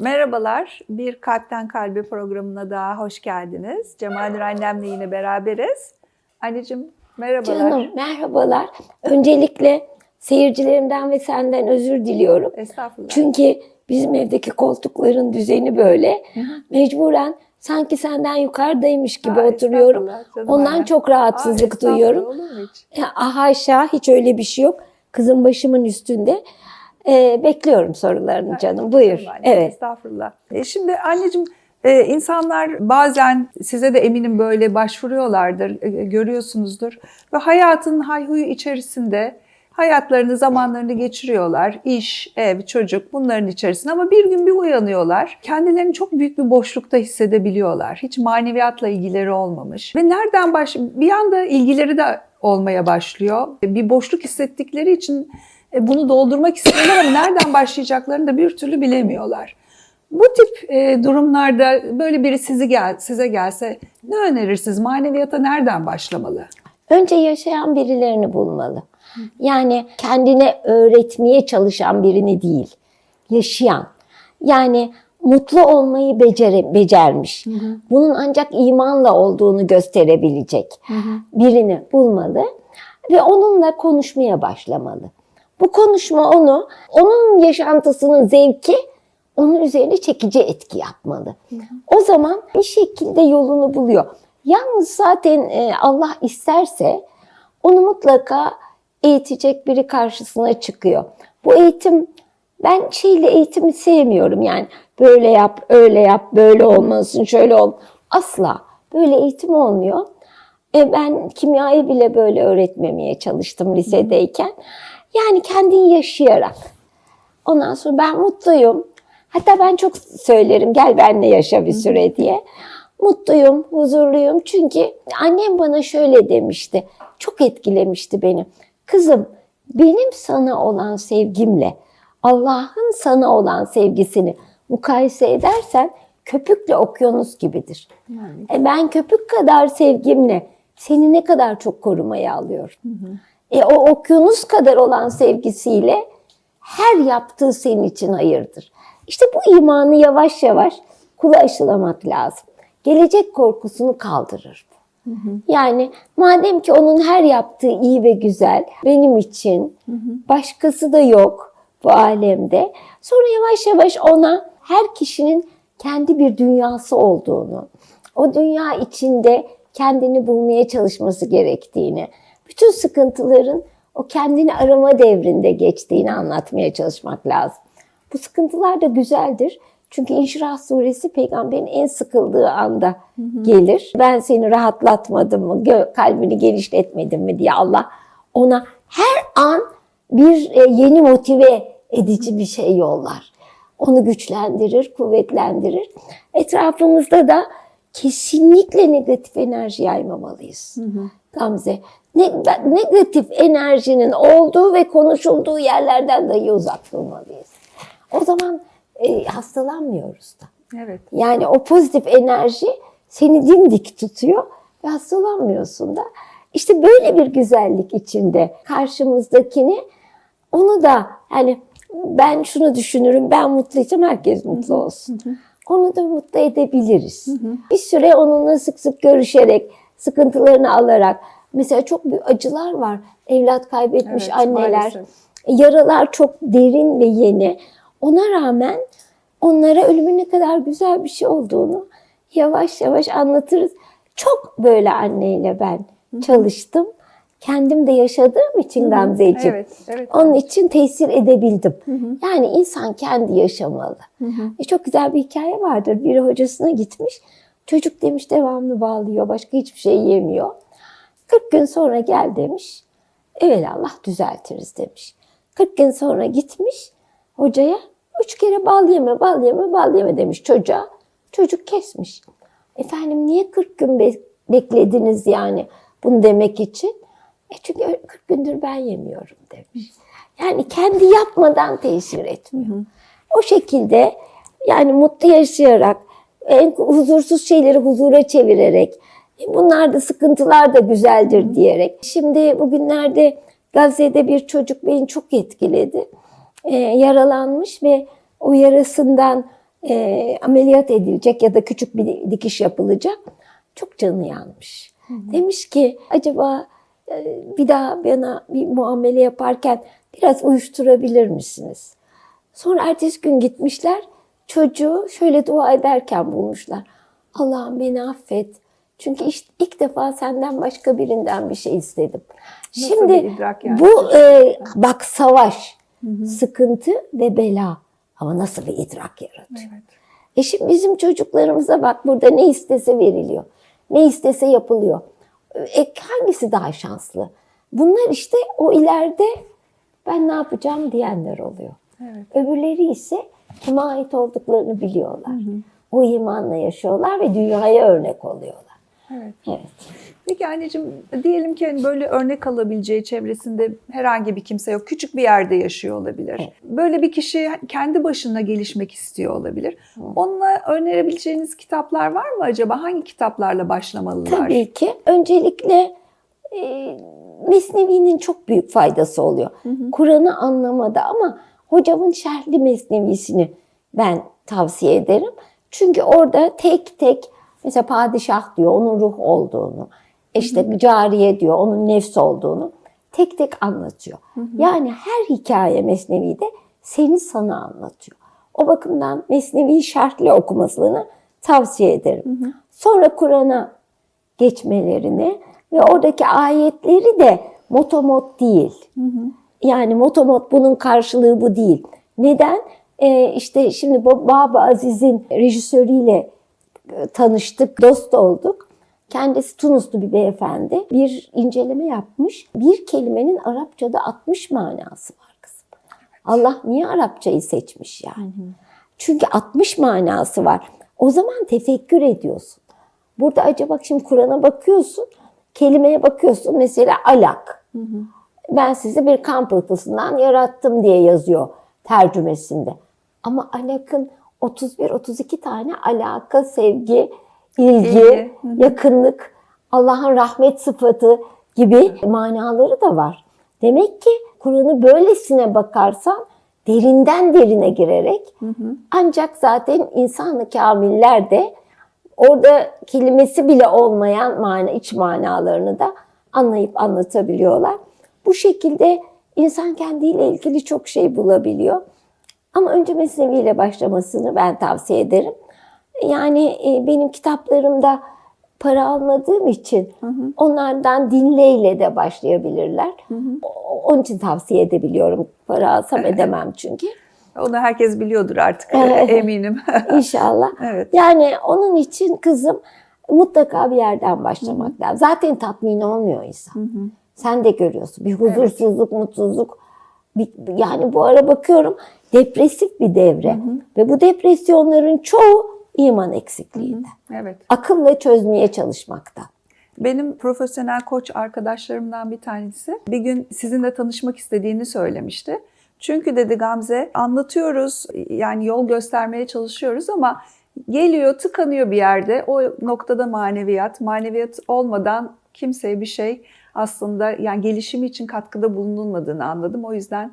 Merhabalar, bir Kalpten Kalbe programına daha hoş geldiniz. Cemal Nur annemle yine beraberiz. Anneciğim merhabalar. Canım merhabalar. Öncelikle seyircilerimden ve senden özür diliyorum. Estağfurullah. Çünkü bizim evdeki koltukların düzeni böyle. Mecburen sanki senden yukarıdaymış gibi Aa, oturuyorum. Ondan annem. çok Aa, rahatsızlık estağfurullah, duyuyorum. olur mu hiç? Ya, ah, haşa hiç öyle bir şey yok. Kızım başımın üstünde. Ee, bekliyorum sorularını canım. Buyur. Evet. Estağfurullah. E şimdi anneciğim e, insanlar bazen size de eminim böyle başvuruyorlardır, e, görüyorsunuzdur. Ve hayatın hayhuyu içerisinde hayatlarını, zamanlarını geçiriyorlar. İş, ev, çocuk bunların içerisinde ama bir gün bir uyanıyorlar. Kendilerini çok büyük bir boşlukta hissedebiliyorlar. Hiç maneviyatla ilgileri olmamış. Ve nereden baş bir anda ilgileri de olmaya başlıyor. Bir boşluk hissettikleri için e, bunu doldurmak istiyorlar ama nereden başlayacaklarını da bir türlü bilemiyorlar. Bu tip e, durumlarda böyle biri sizi gel, size gelse ne önerirsiniz? Maneviyata nereden başlamalı? Önce yaşayan birilerini bulmalı. Yani kendine öğretmeye çalışan birini değil, yaşayan. Yani mutlu olmayı becere, becermiş. Bunun ancak imanla olduğunu gösterebilecek birini bulmalı ve onunla konuşmaya başlamalı. Bu konuşma onu, onun yaşantısının zevki onun üzerine çekici etki yapmalı. O zaman bir şekilde yolunu buluyor. Yalnız zaten e, Allah isterse onu mutlaka eğitecek biri karşısına çıkıyor. Bu eğitim ben şeyle eğitimi sevmiyorum yani böyle yap, öyle yap, böyle olmasın, şöyle ol. Asla böyle eğitim olmuyor. E ben kimyayı bile böyle öğretmemeye çalıştım lisedeyken. Yani kendini yaşayarak. Ondan sonra ben mutluyum. Hatta ben çok söylerim gel benimle yaşa bir süre diye. Mutluyum, huzurluyum. Çünkü annem bana şöyle demişti. Çok etkilemişti beni. Kızım benim sana olan sevgimle Allah'ın sana olan sevgisini mukayese edersen köpükle okyanus gibidir. E ben köpük kadar sevgimle seni ne kadar çok korumaya alıyorum. E o okyanus kadar olan sevgisiyle her yaptığı senin için hayırdır. İşte bu imanı yavaş yavaş kula aşılamak lazım. Gelecek korkusunu kaldırır bu. Yani madem ki onun her yaptığı iyi ve güzel benim için başkası da yok bu alemde. Sonra yavaş yavaş ona her kişinin kendi bir dünyası olduğunu, o dünya içinde kendini bulmaya çalışması gerektiğini, bütün sıkıntıların o kendini arama devrinde geçtiğini anlatmaya çalışmak lazım. Bu sıkıntılar da güzeldir. Çünkü İnşirah suresi peygamberin en sıkıldığı anda gelir. Ben seni rahatlatmadım mı, kalbini genişletmedim mi diye Allah ona her an bir e, yeni motive edici bir şey yollar. Onu güçlendirir, kuvvetlendirir. Etrafımızda da kesinlikle negatif enerji yaymamalıyız. Gamze, ne, negatif enerjinin olduğu ve konuşulduğu yerlerden dahi uzak durmalıyız. O zaman e, hastalanmıyoruz da. Evet. Yani o pozitif enerji seni dimdik tutuyor ve hastalanmıyorsun da. İşte böyle bir güzellik içinde karşımızdakini onu da yani ben şunu düşünürüm ben mutluysam herkes mutlu olsun. Onu da mutlu edebiliriz. Bir süre onunla sık sık görüşerek, sıkıntılarını alarak. Mesela çok büyük acılar var. Evlat kaybetmiş Evet, anneler. maalesef. Yaralar çok derin ve yeni. Ona rağmen onlara ölümün ne kadar güzel bir şey olduğunu yavaş yavaş anlatırız. Çok böyle anneyle ben çalıştım. Kendim de yaşadığım için Gamzeciğim. Evet, evet. Onun için tesir edebildim. Yani insan kendi yaşamalı. E çok güzel bir hikaye vardır. Biri hocasına gitmiş. Çocuk demiş devamlı bağlıyor. Başka hiçbir şey yemiyor. 40 gün sonra gel demiş. Evet Allah düzeltiriz demiş. 40 gün sonra gitmiş hocaya. Üç kere bal yeme, bal yeme, bal yeme demiş çocuğa. Çocuk kesmiş. Efendim niye 40 gün be- beklediniz yani bunu demek için? E çünkü 40 gündür ben yemiyorum demiş. Yani kendi yapmadan tesir etmiyor. O şekilde yani mutlu yaşayarak, en huzursuz şeyleri huzura çevirerek, e bunlar da sıkıntılar da güzeldir diyerek. Şimdi bugünlerde Gazze'de bir çocuk beni çok etkiledi. E, yaralanmış ve o yarasından e, ameliyat edilecek ya da küçük bir dikiş yapılacak. Çok canı yanmış. Demiş ki acaba e, bir daha bana bir muamele yaparken biraz uyuşturabilir misiniz? Sonra ertesi gün gitmişler. Çocuğu şöyle dua ederken bulmuşlar. Allah'ım beni affet. Çünkü işte ilk defa senden başka birinden bir şey istedim. Nasıl Şimdi yani? bu e, bak savaş, sıkıntı ve bela. Ama nasıl bir idrak yaratıyor? Evet. E şimdi bizim çocuklarımıza bak burada ne istese veriliyor. Ne istese yapılıyor. E, hangisi daha şanslı? Bunlar işte o ileride ben ne yapacağım diyenler oluyor. Evet. Öbürleri ise kime ait olduklarını biliyorlar. O imanla yaşıyorlar ve dünyaya örnek oluyorlar. Evet. Evet. Peki anneciğim diyelim ki hani böyle örnek alabileceği çevresinde herhangi bir kimse yok. Küçük bir yerde yaşıyor olabilir. Evet. Böyle bir kişi kendi başına gelişmek istiyor olabilir. Onunla önerebileceğiniz kitaplar var mı acaba? Hangi kitaplarla başlamalılar? Tabii ki. Öncelikle e, Mesnevi'nin çok büyük faydası oluyor. Kur'an'ı anlamada ama hocamın şerhli Mesnevisini ben tavsiye ederim. Çünkü orada tek tek mesela padişah diyor onun ruh olduğunu, işte cariye diyor onun nefs olduğunu tek tek anlatıyor. Yani her hikaye Mesnevi'de seni sana anlatıyor. O bakımdan Mesnevi şerhli okumasını tavsiye ederim. Sonra Kur'an'a geçmelerini ve oradaki ayetleri de motomot değil. Yani motomot bunun karşılığı bu değil. Neden? Ee, işte şimdi bu Baba Aziz'in rejisörüyle e, tanıştık, dost olduk. Kendisi Tunuslu bir beyefendi. Bir inceleme yapmış. Bir kelimenin Arapçada 60 manası var kızım. Allah niye Arapçayı seçmiş yani? Çünkü 60 manası var. O zaman tefekkür ediyorsun. Burada acaba şimdi Kur'an'a bakıyorsun, kelimeye bakıyorsun. Mesela alak. Ben sizi bir kan pıhtısından yarattım diye yazıyor tercümesinde. Ama alakın 31-32 tane alaka, sevgi, ilgi, yakınlık, Allah'ın rahmet sıfatı gibi manaları da var. Demek ki Kur'an'ı böylesine bakarsan derinden derine girerek ancak zaten insan-ı kamiller de orada kelimesi bile olmayan mana, iç manalarını da anlayıp anlatabiliyorlar. Bu şekilde insan kendiyle ilgili çok şey bulabiliyor. Ama önce Mesnevi ile başlamasını ben tavsiye ederim. Yani e, benim kitaplarımda para almadığım için onlardan dinleyle de başlayabilirler. Onun için tavsiye edebiliyorum. Para alsam edemem çünkü. Onu herkes biliyordur artık Evet. eminim. İnşallah. Evet. Yani onun için kızım mutlaka bir yerden başlamak lazım. Zaten tatmin olmuyor insan. Sen de görüyorsun. Bir huzursuzluk, mutsuzluk. Bir- yani bu ara bakıyorum depresif bir devre. Ve bu depresyonların çoğu iman eksikliğinden. evet. Akılla çözmeye çalışmaktan. Benim profesyonel koç arkadaşlarımdan bir tanesi bir gün sizinle tanışmak istediğini söylemişti. Çünkü dedi Gamze anlatıyoruz yani yol göstermeye çalışıyoruz ama geliyor tıkanıyor bir yerde o noktada maneviyat. Maneviyat olmadan kimseye bir şey aslında yani gelişimi için katkıda bulunulmadığını anladım. O yüzden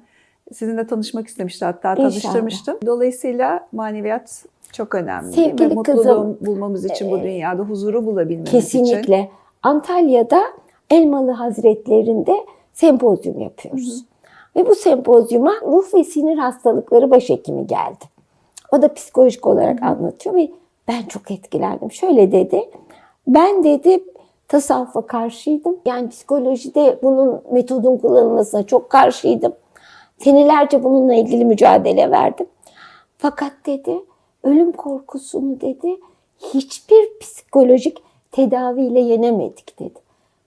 sizinle tanışmak istemişti hatta İnşallah. tanıştırmıştım. Dolayısıyla maneviyat çok önemli. Sevgili Mutluluğu kızım, bulmamız için bu dünyada huzuru bulabilmemiz için. Kesinlikle. Antalya'da Elmalı Hazretleri'nde sempozyum yapıyoruz. Ve bu sempozyuma ruh ve sinir hastalıkları başhekimi geldi. O da psikolojik olarak anlatıyor ve ben çok etkilendim. Şöyle dedi, ben dedi tasavvufa karşıydım. Yani psikolojide bunun metodun kullanılmasına çok karşıydım. Senelerce bununla ilgili mücadele verdim. Fakat dedi ölüm korkusunu dedi hiçbir psikolojik tedaviyle yenemedik dedi.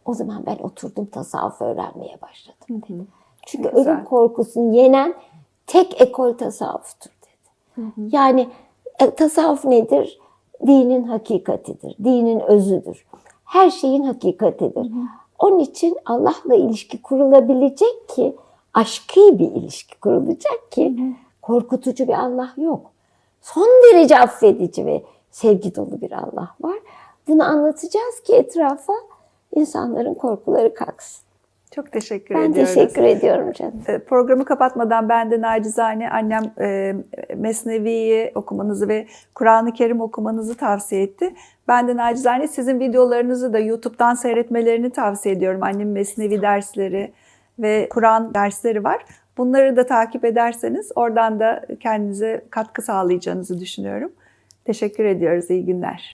O zaman ben oturdum tasavvuf öğrenmeye başladım dedi. Çünkü güzel. ölüm korkusunu yenen tek ekol tasavvuftur dedi. Yani e, tasavvuf nedir? Dinin hakikatidir, dinin özüdür. Her şeyin hakikatidir. Onun için Allah'la ilişki kurulabilecek ki, aşkı bir ilişki kurulacak ki korkutucu bir Allah yok. Son derece affedici ve sevgi dolu bir Allah var. Bunu anlatacağız ki etrafa insanların korkuları kalksın. Çok teşekkür Ben ediyoruz. teşekkür ediyorum canım. E, Programı kapatmadan ben de nacizane annem e, Mesnevi'yi okumanızı ve Kur'an-ı Kerim okumanızı tavsiye etti. Ben de nacizane sizin videolarınızı da YouTube'dan seyretmelerini tavsiye ediyorum. Annemin Mesnevi dersleri ve Kur'an dersleri var. Bunları da takip ederseniz oradan da kendinize katkı sağlayacağınızı düşünüyorum. Teşekkür ediyoruz. İyi günler.